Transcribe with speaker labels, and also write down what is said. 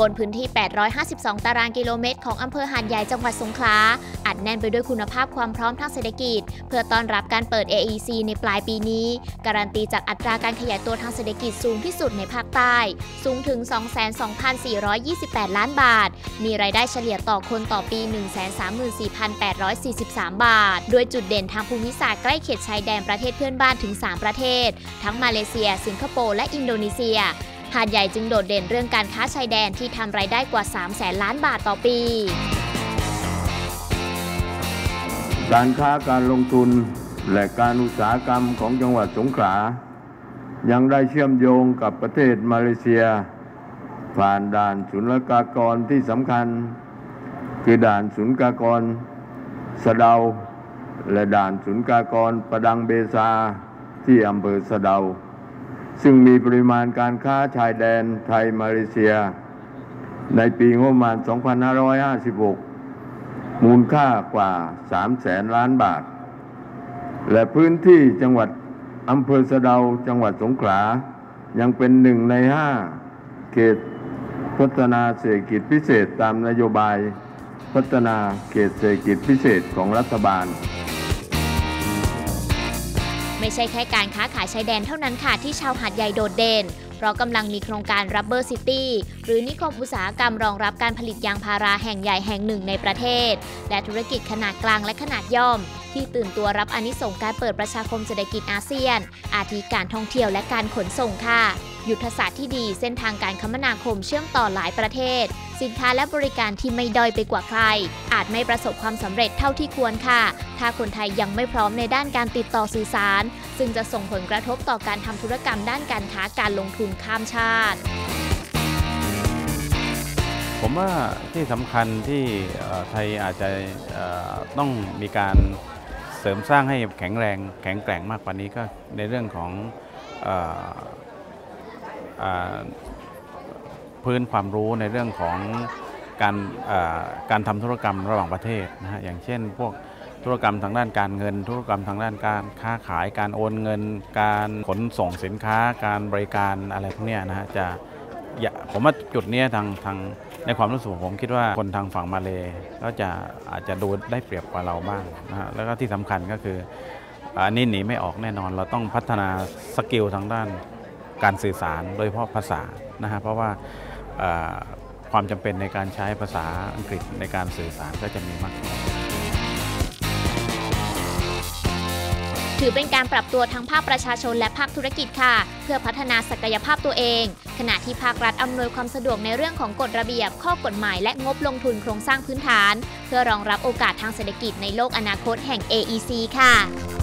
Speaker 1: บนพื้นที่ 852 ตารางกิโลเมตร ของอำเภอหาดใหญ่จังหวัดสงขลา อัดแน่นไปด้วยคุณภาพความพร้อมทางเศรษฐกิจ เพื่อต้อนรับการเปิด AEC ในปลายปีนี้ การันตีจากอัตราการขยายตัวทางเศรษฐกิจสูงที่สุดในภาคใต้ สูงถึง 22,428 ล้านบาท มีรายได้เฉลี่ยต่อคนต่อปี 134,843 บาทโดยจุดเด่นทางภูมิศาสตร์ใกล้เขตชายแดนประเทศเพื่อนบ้านถึง 3 ประเทศ ทั้งมาเลเซีย สิงคโปร์ และอินโดนีเซีย หาดใหญ่จึงโดดเด่นเรื่องการค้าชายแดนที่ทำรายได้กว่า3แสนล้านบาทต่อปี
Speaker 2: การค้าการลงทุนและการอุตสาหกรรมของจังหวัดสงขลา ยังได้เชื่อมโยงกับประเทศมาเลเซีย ผ่านด่านศุลกากรที่สำคัญ คือด่านศุลกากร สะเดา และด่านศุลกากรประดังเบซาที่อำเภอสะเดา ซึ่งมีปริมาณการค้าชายแดนไทยมาเลเซีย ในปีงบประมาณ 2556 มูลค่ากว่า 3 แสนล้านบาท และพื้นที่จังหวัดอำเภอสะเดาจังหวัดสงขลา ยังเป็นหนึ่งในห้าเขตพัฒนาเศรษฐกิจพิเศษตามนโยบายพัฒนาเขตเศรษฐกิจพิเศษของรัฐบาล
Speaker 1: ไม่ใช่แค่การค้าขายชายแดนเท่านั้นค่ะที่ชาวหาดใหญ่โดดเด่น เพราะกำลังมีโครงการ Rubber City หรือนิคมอุตสาหกรรมรองรับการผลิตยางพาราแห่งใหญ่แห่งหนึ่งในประเทศ และธุรกิจขนาดกลางและขนาดย่อม ที่ตื่นตัวรับอนิสงการเปิดประชาคมเศรษฐกิจอาเซียน อาทิการท่องเที่ยวและการขนส่งค่ะ ยุทธศาสตร์ที่ดีเส้นทางการคมนาคมเชื่อมต่อหลายประเทศ สินค้าและบริการที่ไม่ด้อยไปกว่าใคร อาจไม่ประสบความสำเร็จเท่าที่ควรค่ะ ถ้าคนไทยยังไม่พร้อมในด้านการติดต่อสื่อสาร ซึ่งจะส่งผลกระทบต่อการทำธุรกรรมด้านการค้าการลงทุนข้ามชาติ
Speaker 3: ผมว่าที่สำคัญที่ไทยอาจจะต้องมีการเสริมสร้างให้แข็งแรงแข็งแกร่งมากกว่านี้ก็ในเรื่องของ พื้นความรู้ในเรื่องของการการทำธุรกรรมระหว่างประเทศนะฮะอย่างเช่น พวกธุรกรรมทางด้านการเงิน ธุรกรรมทางด้านการค้าขายการโอนเงิน การขนส่งสินค้า การบริการอะไรพวกนี้นะฮะจะผมว่าจุดนี้ทางทางในความรู้สึกผมคิดว่าคนทางฝั่งมาเลก็จะอาจจะดูได้เปรียบกว่าเราบ้างนะฮะแล้วก็ที่สำคัญก็คืออันนี้หนีไม่ออกแน่นอนเราต้องพัฒนาสกิลทางด้าน การสื่อสารโดยเฉพาะภาษานะฮะเพราะว่าความจำเป็นในการใช้ภาษาอังกฤษในการสื่อสารก็จะมีมากขึ้น
Speaker 1: ถือเป็นการปรับตัวทั้งภาคประชาชนและภาคธุรกิจค่ะ เพื่อพัฒนาศักยภาพตัวเอง ขณะที่ภาครัฐอำนวยความสะดวกในเรื่องของกฎระเบียบ ข้อกฎหมายและงบลงทุนโครงสร้างพื้นฐาน เพื่อรองรับโอกาสทางเศรษฐกิจในโลกอนาคตแห่ง AEC ค่ะ